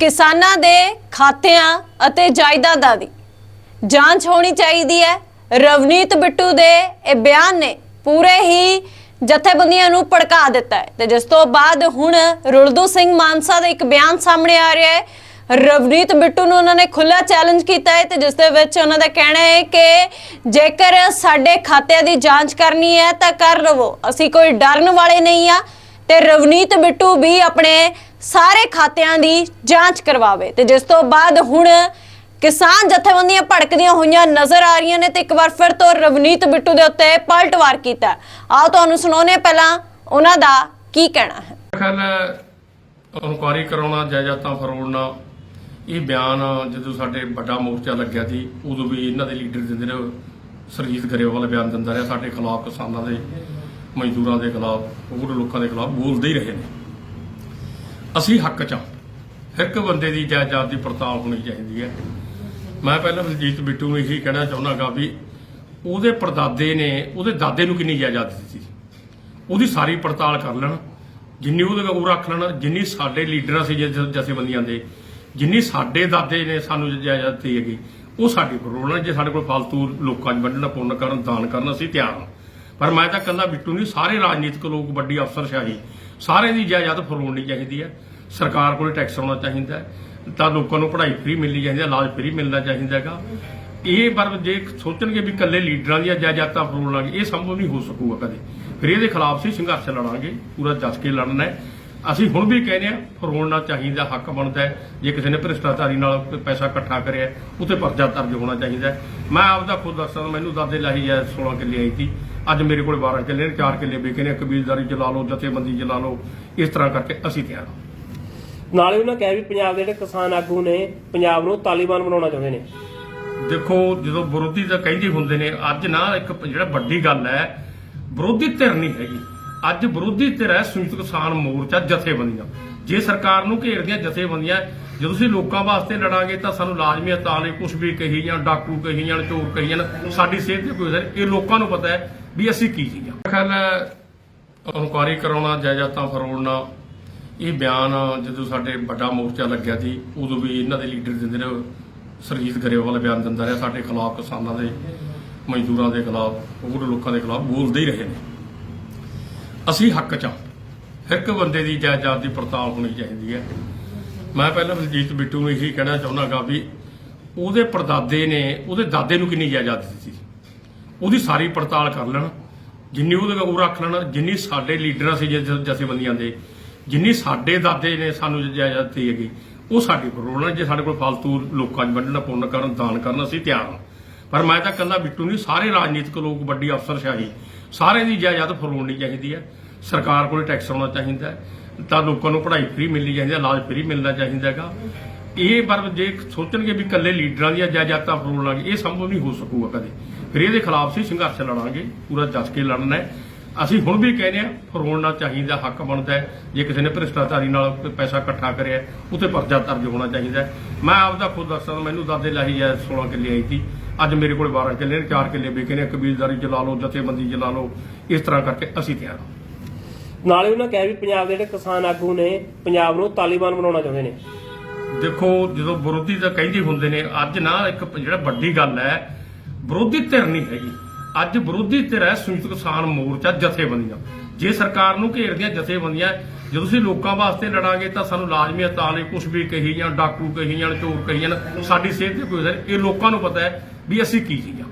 ਕਿਸਾਨਾਂ ਦੇ ਖਾਤਿਆਂ ਅਤੇ ਜਾਇਦਾਦਾਂ ਦੀ ਜਾਂਚ ਹੋਣੀ ਚਾਹੀਦੀ ਹੈ। ਰਵਨੀਤ ਬਿੱਟੂ ਦੇ ਇਹ ਬਿਆਨ ਨੇ ਪੂਰੇ ਹੀ ਜਥੇਬੰਦੀਆਂ ਨੂੰ ਭੜਕਾ ਦਿੱਤਾ ਹੈ। ਤੇ ਜਿਸ ਤੋਂ ਬਾਅਦ ਹੁਣ ਰੁਲਦੂ ਸਿੰਘ ਮਾਨਸਾ ਦਾ ਇੱਕ ਬਿਆਨ ਸਾਹਮਣੇ ਆ ਰਿਹਾ ਹੈ। ਰਵਨੀਤ ਬਿੱਟੂ ਨੂੰ ਉਹਨਾਂ ਨੇ ਖੁੱਲਾ ਚੈਲੰਜ ਕੀਤਾ ਹੈ ਤੇ ਜਿਸ ਦੇ ਵਿੱਚ ਉਹਨਾਂ ਦਾ ਕਹਿਣਾ ਹੈ ਕਿ ਜੇਕਰ ਸਾਡੇ ਖਾਤਿਆਂ ਦੀ ਜਾਂਚ ਕਰਨੀ ਹੈ ਤਾਂ ਕਰ ਲਵੋ ਅਸੀਂ ਕੋਈ ਡਰਨ ਵਾਲੇ ਨਹੀਂ ਆ ਤੇ ਰਵਨੀਤ ਬਿੱਟੂ ਵੀ ਆਪਣੇ ਸਾਰੇ ਖਾਤਿਆਂ ਦੀ ਜਾਂਚ ਕਰਵਾਵੇ। ਤੇ ਜਿਸ ਤੋਂ ਬਾਅਦ ਹੁਣ ਕਿਸਾਨ ਜਥੇਬੰਦੀਆਂ ਭੜਕਦੀਆਂ ਹੋਈਆਂ ਨਜ਼ਰ ਆ ਰਹੀਆਂ ਨੇ ਤੇ ਇੱਕ ਵਾਰ ਫਿਰ ਤੋਂ ਰਵਨੀਤ ਬਿੱਟੂ ਦੇ ਉੱਤੇ ਪਲਟਵਾਰ ਕੀਤਾ। ਆਓ ਤੁਹਾਨੂੰ ਸੁਣਾਉਂਦੇ ਪਹਿਲਾਂ ਉਹਨਾਂ ਦਾ ਕੀ ਕਹਿਣਾ ਹੈ। ਖਿਆਲ ਇਨਕੁਆਰੀ ਕਰਾਉਣਾ, ਜਾਇਦਾਦਾਂ ਫਰੋੜਨਾ, ਇਹ ਬਿਆਨ ਜਦੋਂ ਸਾਡੇ ਵੱਡਾ ਮੋਰਚਾ ਲੱਗਿਆ ਸੀ, ਉਦੋਂ ਵੀ ਇਹਨਾਂ ਦੇ ਲੀਡਰ ਦਿੰਦੇ ਨੇ ਸਰਜੀਤ ਗਰੇਵਾਲ ਬਿਆਨ ਦਿੰਦਾ ਰਿਹਾ, ਸਾਡੇ ਖਿਲਾਫ ਕਿਸਾਨਾਂ ਦੇ ਮਜ਼ਦੂਰਾਂ ਦੇ ਖਿਲਾਫ, ਹੋਰ ਲੋਕਾਂ ਦੇ ਖਿਲਾਫ ਬੋਲਦੇ ਹੀ ਰਹੇ ਨੇ। ਅਸੀਂ ਹੱਕ ਚ ਹਾਂ। ਹਰ ਇੱਕ ਬੰਦੇ ਦੀ ਜਾਇਦਾਦ ਦੀ ਪੜਤਾਲ ਹੋਣੀ ਚਾਹੀਦੀ ਹੈ। ਮੈਂ ਪਹਿਲਾਂ ਸਰਜੀਤ ਬਿੱਟੂ ਨੂੰ ਇਹੀ ਕਹਿਣਾ ਚਾਹੁੰਦਾਗਾ ਵੀ ਉਹਦੇ ਪਰਦਾਦੇ ਨੇ, ਉਹਦੇ ਦਾਦੇ ਨੂੰ ਕਿੰਨੀ ਜਾਇਦਾਦ ਦਿੱਤੀ ਸੀ? ਉਹਦੀ ਸਾਰੀ ਪੜਤਾਲ ਕਰ ਲੈਣ, ਜਿੰਨੀ ਉਹਦੇ ਉਹ ਰੱਖ ਲੈਣ, ਜਿੰਨੀ ਸਾਡੇ ਲੀਡਰਾਂ ਸੀ ਜ- ਜਥੇਬੰਦੀਆਂ ਦੇ, ਜਿੰਨੀ ਸਾਡੇ ਦਾਦੇ ਨੇ ਸਾਨੂੰ ਜਾਇਦਾਦ ਦਿੱਤੀ ਹੈਗੀ, ਉਹ ਸਾਡੀ ਫਰੋਲਣ ਜੇ ਸਾਡੇ ਕੋਲ ਫालतू ਲੋਕਾਂ 'ਚ ਵੰਡਣਾ ਪੁੰਨ ਕਰਨ, ਦਾਨ ਕਰਨ, ਅਸੀਂ ਤਿਆਰ ਹਾਂ। ਪਰ ਮੈਂ ਤਾਂ ਕੱਲਾ ਬਿੱਟੂ ਨਹੀਂ ਸਾਰੇ ਰਾਜਨੀਤਿਕ ਲੋਕ, ਵੱਡੀ ਅਫਸਰਸ਼ਾਹੀ ਸਾਰੇ ਦੀ ਜਾਇਦਾਦ ਫਰੋਲਣੀ ਚਾਹੀਦੀ ਹੈ। ਸਰਕਾਰ ਕੋਲ ਟੈਕਸ ਆਉਣਾ ਚਾਹੀਦਾ ਤਾਂ ਲੋਕਾਂ ਨੂੰ ਪੜ੍ਹਾਈ ਫ੍ਰੀ ਮਿਲਣੀ ਚਾਹੀਦੀ ਹੈ, ਇਲਾਜ ਫ੍ਰੀ ਮਿਲਣਾ ਚਾਹੀਦਾ ਹੈਗਾ। ਇਹ ਪਰ ਜੇ ਸੋਚਣਗੇ ਵੀ ਇਕੱਲੇ ਲੀਡਰਾਂ ਦੀਆਂ ਜਾਇਦਾਦਾਂ ਫਰੋਲਾਂਗੇ ਇਹ ਸੰਭਵ ਨਹੀਂ ਹੋ ਸਕੂਗਾ ਕਦੇ। ਫਿਰ ਇਹਦੇ ਖਿਲਾਫ ਸੀ ਸੰਘਰਸ਼ ਲੜਾਂਗੇ, ਪੂਰਾ ਜਸ ਕੇ ਲੜਨਾ ਹੈ। ਅਸੀਂ ਹੁਣ ਵੀ ਕਹਿੰਦੇ ਆ ਫਰੋਲਣਾ ਚਾਹੀਦਾ, ਹੱਕ ਬਣਦਾ ਜੇ ਕਿਸੇ ਨੇ ਭ੍ਰਿਸ਼ਟਾਚਾਰੀ ਨਾਲ ਕੋਈ ਪੈਸਾ ਇਕੱਠਾ ਕਰਿਆ ਉਤੇ ਪਰਚਾ ਦਰਜ ਹੋਣਾ ਚਾਹੀਦਾ ਹੈ। ਮੈਂ ਆਪਦਾ ਖੁਦ ਦੱਸਦਾ ਮੈਨੂੰ ਦਾਦੇ ਲਾਹੀ ਹੈ 16 ਕਿੱਲੇ ਆਈ ਸੀ। ਅੱਜ ਮੇਰੇ ਕੋਲ 12 ਕਿੱਲੇ ਨੇ 4 ਕਿੱਲੇ ਵਿਕੇ ਨੇ ਕਬੀਲਦਾਰੀ ਚਲਾ ਲਓ, ਜਥੇਬੰਦੀ ਚਲਾ ਲਓ। ਇਸ ਤਰ੍ਹਾਂ ਕਰਕੇ ਅਸੀਂ ਤਿਆਰ ਹਾਂ। ਨਾਲੇ ਉਹਨਾਂ ਕਿਹਾ ਵੀ ਪੰਜਾਬ ਦੇ ਜਿਹੜੇ ਕਿਸਾਨ ਆਗੂ ਨੇ, ਪੰਜਾਬ ਨੂੰ ਤਾਲੀਬਾਨ ਬਣਾਉਣਾ ਚਾਹੁੰਦੇ ਨੇ। ਦੇਖੋ, ਜਦੋਂ ਵਿਰੋਧੀ ਤਾਂ ਕਹਿੰਦੇ ਹੁੰਦੇ ਨੇ, ਅੱਜ ਨਾ ਇੱਕ ਜਿਹੜਾ ਵੱਡੀ ਗੱਲ ਹੈ, ਵਿਰੋਧੀ ਧਿਰ ਨਹੀਂ ਹੈਗੀ। ਅੱਜ ਵਿਰੋਧੀ ਧਿਰ ਹੈ ਸੰਯੁਕਤ ਕਿਸਾਨ ਮੋਰਚਾ ਜਥੇਬੰਦੀਆਂ। ਜੇ ਸਰਕਾਰ ਨੂੰ ਘੇਰਦੀਆਂ ਜਥੇਬੰਦੀਆਂ ਜਦੋਂ ਅਸੀਂ ਲੋਕਾਂ ਵਾਸਤੇ ਲੜਾਂਗੇ ਤਾਂ ਸਾਨੂੰ ਲਾਜ਼ਮੀ ਤਾਂ ਲਈ ਕੁਝ ਵੀ ਕਹੀ ਜਾਂ ਡਾਕੂ ਕਹੀ ਜਾਂ ਚੋਰ ਕਹੀ ਜਾਂ ਸਾਡੀ ਸਿਹਤ ਤੇ ਕੋਈ ਅਸਰ ਇਹ ਲੋਕਾਂ ਨੂੰ ਪਤਾ ਹੈ ਵੀ ਅਸੀਂ ਕੀ ਚੀਜ਼ਾਂ। ਖਿਆਲ ਇਨਕੁਆਰੀ ਕਰਾਉਣਾ, ਜਾਇਦਾਦਾਂ ਫਰੋੜਨਾ ਇਹ ਬਿਆਨ ਜਦੋਂ ਸਾਡੇ ਵੱਡਾ ਮੋਰਚਾ ਲੱਗਿਆ ਸੀ, ਉਦੋਂ ਵੀ ਇਹਨਾਂ ਦੇ ਲੀਡਰ ਦਿੰਦੇ ਰਹੇ ਸਰਜੀਤ ਗਰੇਵਾਲ ਬਿਆਨ ਦਿੰਦਾ ਰਿਹਾ, ਸਾਡੇ ਖਿਲਾਫ ਕਿਸਾਨਾਂ ਦੇ, ਮਜ਼ਦੂਰਾਂ ਦੇ ਖਿਲਾਫ, ਹੋਰ ਲੋਕਾਂ ਦੇ ਖਿਲਾਫ ਬੋਲਦੇ ਹੀ ਰਹੇ ਨੇ। ਅਸੀਂ ਹੱਕ ਚ ਹਾਂ। ਹਰ ਇੱਕ ਬੰਦੇ ਦੀ ਜਾਇਦਾਦ ਦੀ ਪੜਤਾਲ ਹੋਣੀ ਚਾਹੀਦੀ ਹੈ। ਮੈਂ ਪਹਿਲਾਂ ਸਰਜੀਤ ਬਿੱਟੂ ਨੂੰ ਇਹੀ ਕਹਿਣਾ ਚਾਹੁੰਦਾਗਾ ਵੀ ਉਹਦੇ ਪਰਦਾਦੇ ਨੇ, ਉਹਦੇ ਦਾਦੇ ਨੂੰ ਕਿੰਨੀ ਜਾਇਦਾਦ ਦਿੱਤੀ ਸੀ? ਉਹਦੀ ਸਾਰੀ ਪੜਤਾਲ ਕਰ ਲੈਣ, ਜਿੰਨੀ ਉਹਦੇ ਉਹ ਰੱਖ ਲੈਣ, ਜਿੰਨੀ ਸਾਡੇ ਲੀਡਰਾਂ ਸੀ ਜ- ਜਥੇਬੰਦੀਆਂ ਦੇ ਜਿੰਨੀ ਸਾਡੇ ਦਾਦੇ ਨੇ ਸਾਨੂੰ ਜਾਇਦਾਦ ਦਿੱਤੀ ਹੈਗੀ, ਉਹ ਸਾਡੀ ਫਰੋਲਣ ਜੇ ਸਾਡੇ ਕੋਲ ਫालतू ਲੋਕਾਂ 'ਚ ਵੰਡਣਾ ਪੁੰਨ ਕਰਨ, ਦਾਨ ਕਰਨ, ਅਸੀਂ ਤਿਆਰ ਹਾਂ। ਪਰ ਮੈਂ ਤਾਂ ਕੱਲਾ ਬਿੱਟੂ ਨਹੀਂ, ਸਾਰੇ ਰਾਜਨੀਤਿਕ ਲੋਕ, ਵੱਡੀ ਅਫਸਰਸ਼ਾਹੀ, ਸਾਰੇ ਦੀ ਜਾਇਦਾਦ ਫਰੋਲਣੀ ਚਾਹੀਦੀ ਹੈ। ਸਰਕਾਰ ਕੋਲ ਟੈਕਸ ਆਉਣਾ ਚਾਹੀਦਾ ਹੈ, ਤਾਂ ਲੋਕਾਂ ਨੂੰ ਪੜ੍ਹਾਈ ਫ੍ਰੀ ਮਿਲਣੀ ਚਾਹੀਦੀ ਹੈ, ਇਲਾਜ ਫ੍ਰੀ ਮਿਲਣਾ ਚਾਹੀਦਾ ਹੈਗਾ। ਇਹ ਪਰ ਜੇ ਸੋਚਣਗੇ ਵੀ ਇਕੱਲੇ ਲੀਡਰਾਂ ਦੀਆਂ ਜਾਇਦਾਦਾਂ ਫਰੋਲਾਂਗੇ ਇਹ ਸੰਭਵ ਨਹੀਂ ਹੋ ਸਕੂਗਾ ਕਦੇ। ਫਿਰ ਇਹਦੇ ਖਿਲਾਫ ਸੀ ਸੰਘਰਸ਼ ਲੜਾਂਗੇ, ਪੂਰਾ ਜੱਜ ਕੇ ਲੜਨਾ ਹੈ। ਅਸੀਂ ਹੁਣ ਵੀ ਕਹਿੰਦੇ ਆ ਫਰੋਲਣਾ ਚਾਹੀਦਾ ਹੱਕ ਬਣਦਾ ਹੈ। ਜੇ ਕਿਸੇ ਨੇ ਭ੍ਰਿਸ਼ਟਾਚਾਰੀ ਨਾਲ ਕੋਈ ਪੈਸਾ ਇਕੱਠਾ ਕਰਿਆ ਉਤੇ ਪਰਚਾ ਦਰਜ ਹੋਣਾ ਚਾਹੀਦਾ। ਮੈਂ ਆਪਦਾ ਖੁਦ ਦੱਸਦਾ ਮੈਨੂੰ ਦਾਦੇ ਲਾਹੀ ਹੈ 16 ਕਿੱਲੇ ਆਈ ਸੀ। ਅੱਜ ਮੇਰੇ ਕੋਲ 12 ਕਿੱਲੇ ਨੇ 4 ਕਿੱਲੇ ਵਿਕੇ ਨੇ ਕਬੀਲਦਾਰੀ ਚਲਾ ਲਓ ਜਥੇਬੰਦੀ ਚਲਾ ਲਓ ਇਸ ਤਰ੍ਹਾਂ ਕਰਕੇ ਅਸੀਂ ਤਿਆਰ ਹਾਂ। ਨਾਲੇ ਉਹਨਾਂ ਕਿਹਾ ਵੀ ਪੰਜਾਬ ਦੇ ਜਿਹੜੇ ਕਿਸਾਨ ਆਗੂ ਨੇ ਪੰਜਾਬ ਨੂੰ ਤਾਲੀਬਾਨ ਬਣਾਉਣਾ ਚਾਹੁੰਦੇ ਨੇ। ਦੇਖੋ ਜਦੋਂ ਵਿਰੋਧੀ ਤਾਂ ਕਹਿੰਦੇ ਹੁੰਦੇ ਨੇ ਅੱਜ ਨਾ ਇੱਕ ਜਿਹੜਾ ਵੱਡੀ ਗੱਲ ਹੈ ਵਿਰੋਧੀ ਧਿਰ ਨਹੀਂ ਹੈਗੀ। ਅੱਜ ਵਿਰੋਧੀ ਧਿਰ ਹੈ ਸੰਯੁਕਤ ਕਿਸਾਨ ਮੋਰਚਾ ਜਥੇਬੰਦੀਆਂ। ਜੇ ਸਰਕਾਰ ਨੂੰ ਘੇਰਦੀਆਂ ਜਥੇਬੰਦੀਆਂ ਜਦੋਂ ਅਸੀਂ ਲੋਕਾਂ ਵਾਸਤੇ ਲੜਾਂਗੇ ਤਾਂ ਸਾਨੂੰ ਲਾਜ਼ਮੀ ਤਾਂ ਲਈ ਕੁਝ ਵੀ ਕਹੀ ਜਾਂ ਡਾਕੂ ਕਹੀ ਜਾਂ ਚੋਰ ਕਹੀ ਜਾਂ ਸਾਡੀ ਸਿਹਤ ਤੇ ਕੋਈ ਅਸਰ ਇਹ ਲੋਕਾਂ ਨੂੰ ਪਤਾ ਹੈ ਵੀ ਅਸੀਂ ਕੀ ਚੀਜ਼ਾਂ।